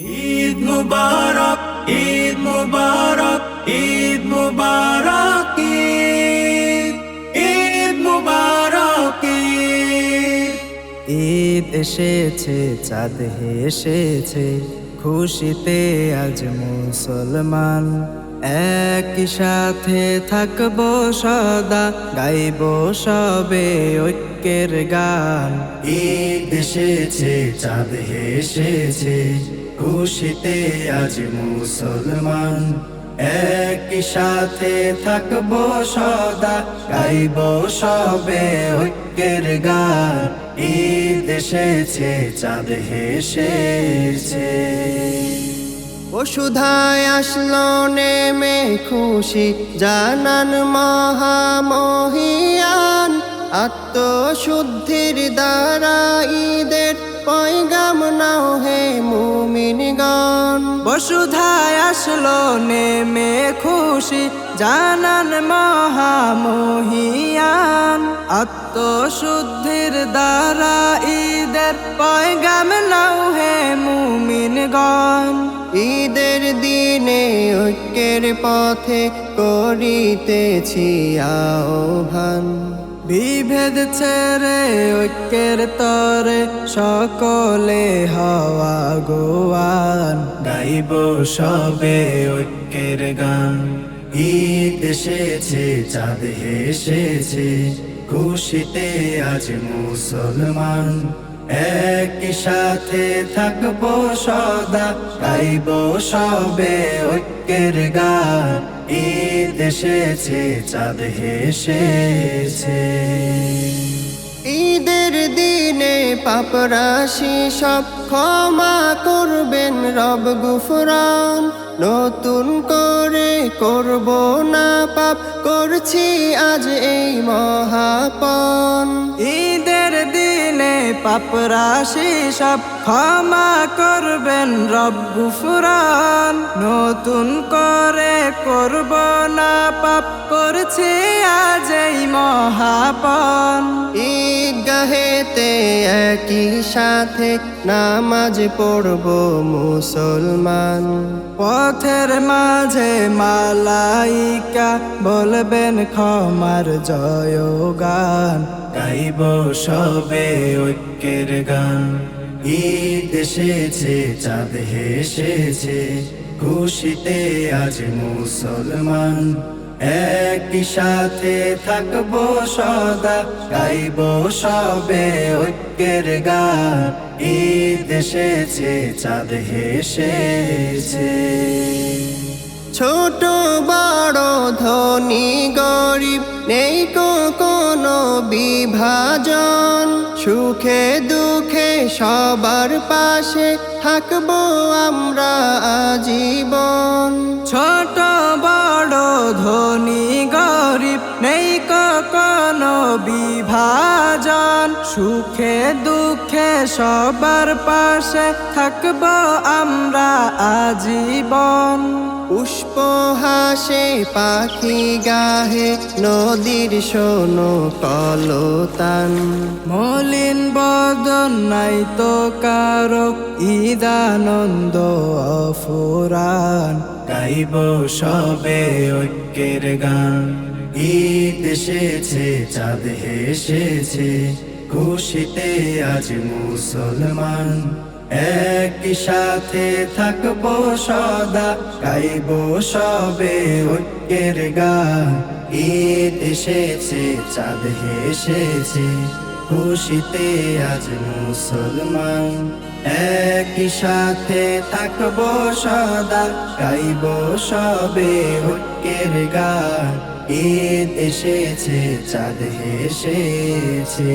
ঈদ মুবারক ঈদ মুবারক ঈদ মুবারক ঈদ মুবারক, ঈদ এসেছে, চাঁদ এসেছে, খুশিতে আজ মুসলমান। একই সাথে থাকব সদা, গাইব সবে ঐক্যের গান। ঈদ এসেছে, চাঁদ এসেছে খুশিতে আজ মুসলমান। একই সাথে থাকব সদা, গাইব সবে ঐক্যের গান। ঈদ এসেছে, চাঁদ এসেছে বসুধায় আসলো, নেমে খুশি, জানান মহামহিয়ান। আত্মশুদ্ধির দ্বারা ঈদের পয়গাম নাও হে মুমিনগণ বসুধায় আসলো নেমে খুশি জানান মহামহিয়ান। আত্মশুদ্ধির দ্বারা ঈদের পয়গাম নাও হে মুমিনগণ। ঈদের দিনে ঐক্যের পথে করিতেছি আহ্বান। বিভেদ ছেড়ে ঐক্যের তরে সকলে হওয়া গোয়ান গাইব সবে ঐক্যের গান। ঈদ এসেছে, চাঁদ এসেছে, খুশিতে আজ মুসলমান। একই সাথে থাকব সদা, গাইব সবে ঐক্যের গান। ঈদ এসেছে, চাঁদ এসেছে। ঈদের দিনে পাপ রাশি সব ক্ষমা করবেন রব গুফরান। নতুন করে করব না পাপ, করছি আজ এই মহাপন। ঈদের দিনে পাপরাশি সব ক্ষমা করবেন রব গুফরান। নতুন করে করব না পাপ করছি আজ এই মহাপন। ঈদগাহেতে একই সাথে নামাজ পড়ব মুসলমান। পথের মাঝে মালাইকা বলবেন ক্ষমার জয় গান গাইব সবে ঐক্যের গান। ঈদ এসেছে, চাঁদ এসেছে খুশিতে আজ মুসলমান। একই সাথে থাকব সদা, গাইব সবে ঐক্যের গান। ঈদ এসেছে, চাঁদ এসেছে ছোট বড় ধনী গরিব, নেই কোনো বিভাজন। সুখে দুঃখে সবার পাশে থাকব আমরা আজীবন। ছোট, বড়, ধনী, গরিব, নেই কোনো বিভাজন। সুখে, দুঃখে সবার পাশে থাকব আমরা আজীবন। পুষ্প হাসে পাখি গাহে, নদীর শোনো কলতান। মলিন বদন নাই তো কারও, ঈদানন্দ অফুরান। গাইব সবে ঐক্যের গান। ঈদ এসেছে, চাঁদ এসেছে খুশিতে আজ মুসলমান। একই সাথে থাকব সদা, গাইব সবে ঐক্যের গান। ঈদ এসেছে, চাঁদ এসেছে খুশিতে আজ মুসলমান। একই সাথে থাকব সদা, গাইব সবে ঐক্যের গান। ঈদ এসেছে, চাঁদ এসেছে